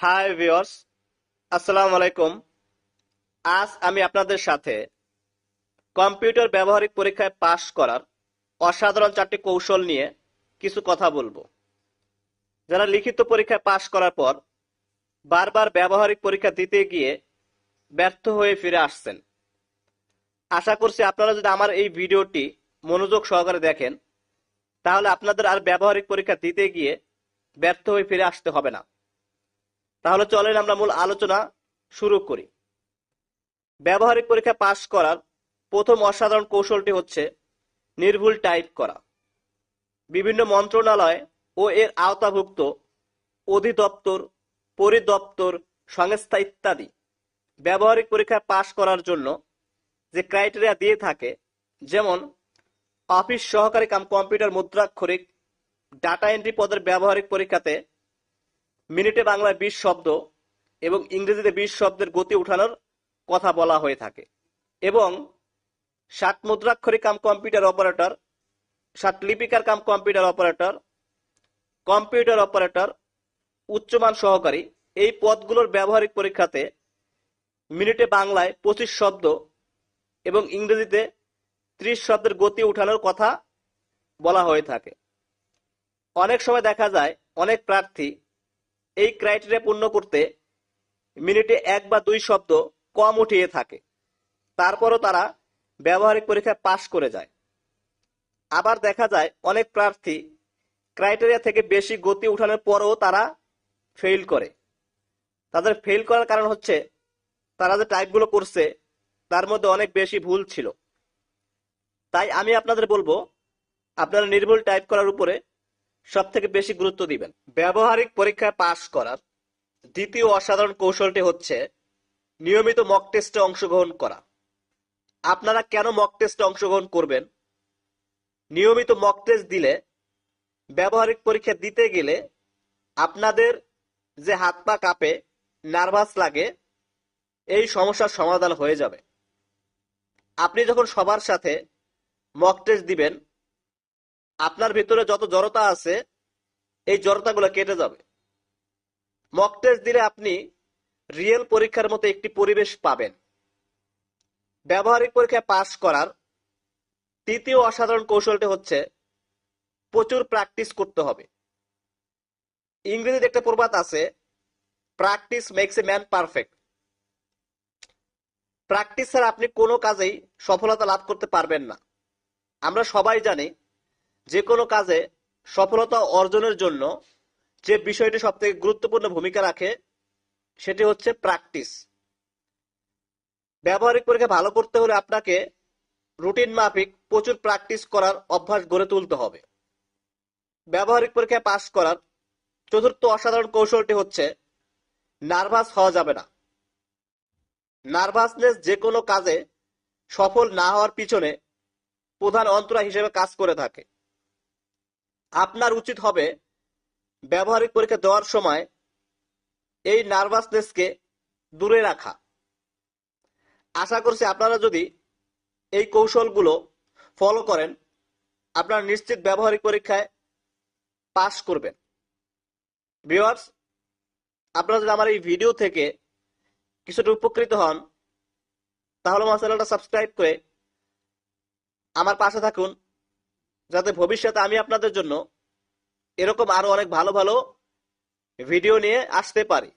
High viewers আসসালামু আলাইকুম আজ আমি আপনাদের সাথে কম্পিউটার ব্যবহারিক পরীক্ষায় পাশ করার অসাধারণ চারটি কৌশল নিয়ে কিছু কথা বলব যারা লিখিত পরীক্ষায় পাশ করার পর বারবার ব্যবহারিক পরীক্ষা দিতে গিয়ে ব্যর্থ হয়ে ফিরে আসছেন আশা করছি আপনারা যদি আমার এই ভিডিওটি মনোযোগ সহকারে দেখেন তাহলে আপনাদের আর ব্যবহারিক পরীক্ষা দিতে গিয়ে ব্যর্থ হয়ে ফিরে আসতে হবে না তাহলে চলেন আমরা মূল আলোচনা শুরু করি। ব্যবহারিক পরীক্ষা পাশ করার প্রথম অসাধারণ কৌশলটি হচ্ছে নির্ভুল টাইপ করা। বিভিন্ন মন্ত্রণালয় ও এর আওতাভুক্ত অধিদপ্তর, পরিদপ্তর, সংস্থা ইত্যাদি ব্যবহারিক পরীক্ষায় পাশ করার জন্য যে ক্রাইটেরিয়া দিয়ে থাকে, যেমন অফিস সহকারী কাম কম্পিউটার মুদ্রাক্ষরিক, ডাটা এন্ট্রি পদের ব্যবহারিক পরীক্ষাতে মিনিটে বাংলায় বিশ শব্দ এবং ইংরেজিতে বিশ শব্দের গতি উঠানোর কথা বলা হয়ে থাকে। এবং ষাট মুদ্রাক্ষরিক কাম কম্পিউটার অপারেটর ষাট লিপিকার cum computer operator computer operator, উচ্চমান সহকারী, এই পদগুলোর ব্যবহারিক পরীক্ষাতে মিনিটে বাংলায় পঁচিশ শব্দ এবং ইংরেজিতে ত্রিশ শব্দের গতি উঠানোর কথা বলা হয়ে থাকে। অনেক সময় দেখা যায়, অনেক প্রার্থী এই ক্রাইটেরিয়া পূর্ণ করতে মিনিটে এক বা দুই শব্দ কম উঠিয়ে থাকে। তারপরও তারা ব্যবহারিক পরীক্ষায় পাশ করে যায়। আবার দেখা যায়, অনেক প্রার্থী ক্রাইটেরিয়া থেকে বেশি গতি উঠানোর পরও তারা ফেল করে। তাদের ফেল করার কারণ হচ্ছে, তারা যে টাইপগুলো করছে, তার মধ্যে অনেক বেশি ভুল ছিল। তাই আমি আপনাদের বলব, আপনারা নির্ভুল টাইপ করার উপরে সব থেকে বেশি গুরুত্ব দিবেন। ব্যবহারিক পরীক্ষায় পাশ করার দ্বিতীয় অসাধারণ কৌশলটি হচ্ছে নিয়মিত মক টেস্টে অংশগ্রহণ করা। আপনারা কেন মক টেস্টে অংশগ্রহণ করবেন? নিয়মিত মক টেস্ট দিলে, ব্যবহারিক পরীক্ষা দিতে গেলে আপনাদের যে হাত পা কাঁপে নার্ভাস লাগে, এই সমস্যার সমাধান হয়ে যাবে। আপনি যখন সবার সাথে মক টেস্ট দিবেন আপনার ভিতরে যত জড়তা আছে, এই জড়তাগুলো কেটে যাবে। মক টেস্ট দিলে আপনি রিয়েল পরীক্ষার মতো একটি পরিবেশ পাবেন। ব্যবহারিক পরীক্ষায় পাশ করার তৃতীয় অসাধারণ কৌশলটি হচ্ছে প্রচুর প্র্যাকটিস করতে হবে। ইংরেজিতে একটা প্রবাদ আছে practice makes a man perfect practice ছাড়া আপনি কোনো কাজেই সফলতা লাভ করতে পারবেন না। আমরা সবাই জানি যে কোনো কাজে সফলতা অর্জনের জন্য যে বিষয়টি সব থেকে গুরুত্বপূর্ণ ভূমিকা রাখে, সেটি হচ্ছে প্র্যাকটিস। ব্যবহারিক পরীক্ষা ভালো করতে হলে আপনাকে রুটিন মাফিক প্রচুর প্র্যাকটিস করার অভ্যাস গড়ে তুলতে হবে। ব্যবহারিক পরীক্ষায় পাশ করার চতুর্থ অসাধারণ কৌশলটি হচ্ছে নার্ভাস হওয়া যাবে না। নার্ভাসনেস যে কোনো কাজে সফল না হওয়ার পিছনে প্রধান অন্তরা হিসেবে কাজ করে থাকে। আপনার উচিত হবে ব্যবহারিক পরীক্ষা দেওয়ার সময় এই নার্ভাসনেসকে দূরে রাখা। আশা করছি আপনারা যদি এই কৌশলগুলো ফলো করেন, আপনারা নিশ্চিত ব্যবহারিক পরীক্ষায় পাস করবেন। ভিওয়ার্স আপনারা যদি আমার এই ভিডিও থেকে কিছুটা উপকৃত হন, তাহলে আমার চ্যানেলটা সাবস্ক্রাইব করে আমার পাশে থাকুন। যাতে ভবিষ্যতে আমি আপনাদের জন্য এরকম আরও অনেক ভালো ভালো ভিডিও নিয়ে আসতে পারি।